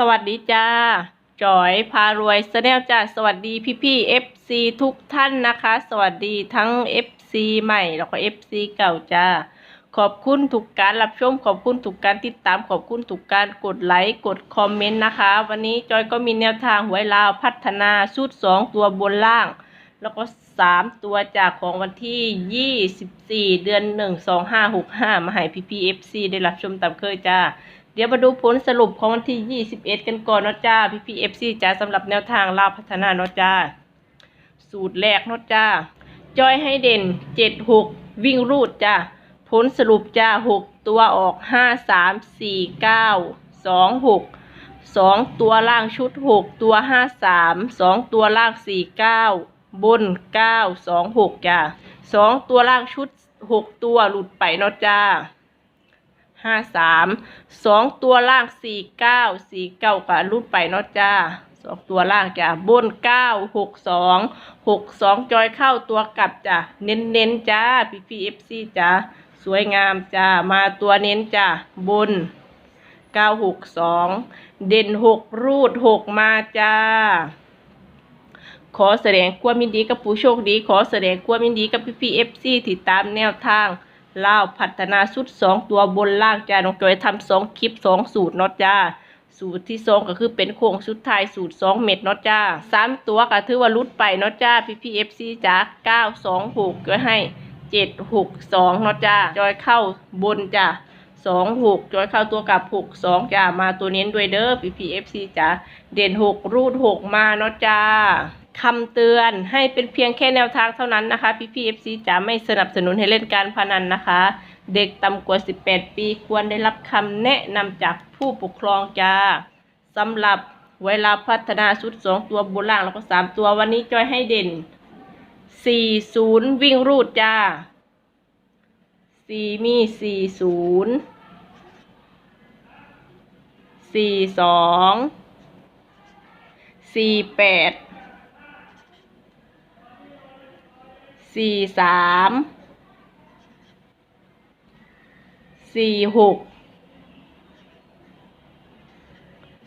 สวัสดีจ้าจอยพารวยสแนลจ้าสวัสดีพี่พี่เอฟซีทุกท่านนะคะ สวัสดีทั้ง FC ใหม่แล้วก็ FC เก่าจ้าขอบคุณทุกการรับชมขอบคุณทุกการติดตามขอบคุณทุกการกดไลค์กดคอมเมนต์นะคะ วันนี้จอยก็มีแนวทางหวยลาวพัฒนาชุด2ตัวบนล่าง แล้วก็3ตัวจากของวันที่24เดือน1 2 5 6 5มาให้พี่พี่ FC ได้รับชมตามเคยจ้า เดี๋ยวมาดูผลสรุปของวันที่ 21 กันก่อนเนาะจ้า พี่พีเอฟซีจ้าสำหรับแนวทางลาพัฒนาเนาะจ้า สูตรแรกเนาะจ้า จอยให้เด่น 7 6 วิ่งรูดจ้า ผลสรุปจ้า 6 ตัวออก 5 3 4 9 2 6 2ตัวล่างชุด6ตัว5 3 2ตัวล่าง4 9บน9 2 6จ้า2ตัวล่างชุด6ตัวหลุดไปเนาะจ้า ห้าสามสองตัวล่างสี่เก้าสี่เก้ากับรุดไปเนาะจ้าสองตัวล่างจ้าบนเก้าหกสองหกสองจอยเข้าตัวกลับจ้าเน้นเน้นๆจ้าพีพีเอฟซีจ้าสวยงามจ้ามาตัวเน้นจ้าบนเก้าหกสองเด่นหกรูดหกมาจ้าขอแสดงความยินดีกับผู้โชคดี ขอแสดงความยินดีกับพี่พีเอฟซีที่ตามแนวทาง ล่าวพัฒนาสุดสองตัวบนล่างจ้าน้องจอยทำสองคลิปสองสูตรเนาะจ้า สูตรที่สองก็คือเป็นโค้งสุดท้ายสูตรสองเม็ดเนาะจ้าสามตัวก็ถือว่ารุดไปเนาะจ้าพี่พีเอฟซีจ้าเก้าสองหกก็ให้เจ็ดหกสองเนาะจ้าจอยเข้าบนจ้าสองหกจอยเข้าตัวกับหกสองจ้ามาตัวเน้นด้วยเด้อพี่พีเอฟซีจ้าเด่นหกรูดหกมาเนาะจ้า คำเตือนให้เป็นเพียงแค่แนวทางเท่านั้นนะคะ พี่พีเอฟซีจะไม่สนับสนุนให้เล่นการพนันนะคะ เด็กต่ำกว่า 18 ปีควรได้รับคำแนะนำจากผู้ปกครองจ้าสำหรับเวลาพัฒนาชุด 2 ตัวบนล่างแล้วก็ 3 ตัววันนี้จอยให้เด่น 40 วิ่งรูดจ้า 4 มี 40 42 48 สี่สามสี่หก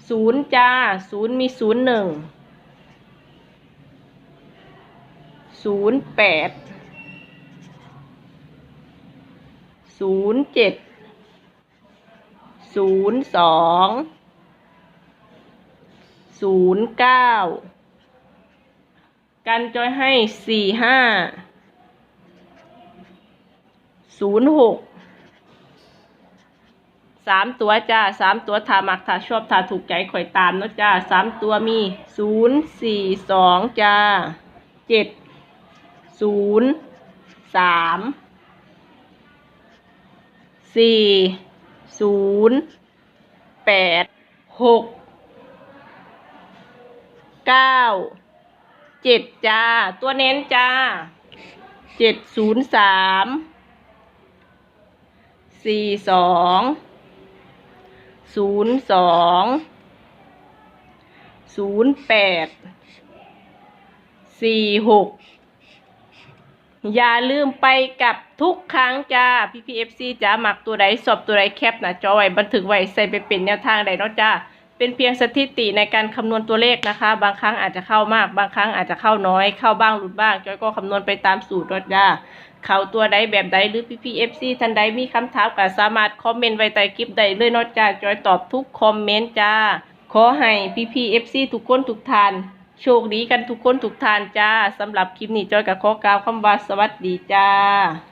ศูนย์จ้าศูนย์มีศูนย์หนึ่งศูนย์แปดศูนย์เจ็ดศูนย์สองศูนย์เก้ากันจอยให้สี่ห้า ศูนย์หกสามตัวจ้าสามตัวถามักถ้าชอบถ้าถูกใจข่อยตามเนอะจ้าสามตัวมีศูนย์สี่สองจ้าเจ็ดศูนย์สามสี่ศูนย์แปดหกเก้าเจ็ดจ้า ตัวเน้นจ้าเจ็ดศูนย์สาม สี่สองศูนย์สองศูนย์แปดสี่หกอย่าลืมไปกับทุกครั้งจ้า PPFC จ้าหมักตัวใดสอบตัวใดแคปนะจอไว้บันทึกไว้ใส่ไปเป็นแนวทางใดเนาะจ้าเป็นเพียงสถิติในการคำนวณตัวเลขนะคะ บางครั้งอาจจะเข้ามาก บางครั้งอาจจะเข้าน้อย เข้าบ้างหลุดบ้างจอยก็คำนวณไปตามสูตรเนาะจ้า เขาตัวใดแบบใดหรือพี่พีเอฟซีท่านใดมีคำถามก็สามารถคอมเมนต์ไว้ใต้คลิปใดเลยนอกจากจอยตอบทุกคอมเมนต์จ้า ขอให้พี่พีเอฟซีทุกคนทุกท่านโชคดีกันทุกคนทุกท่านจ้าสำหรับคลิปนี้จอยกับขอกล่าวคำว่าสวัสดีจ้า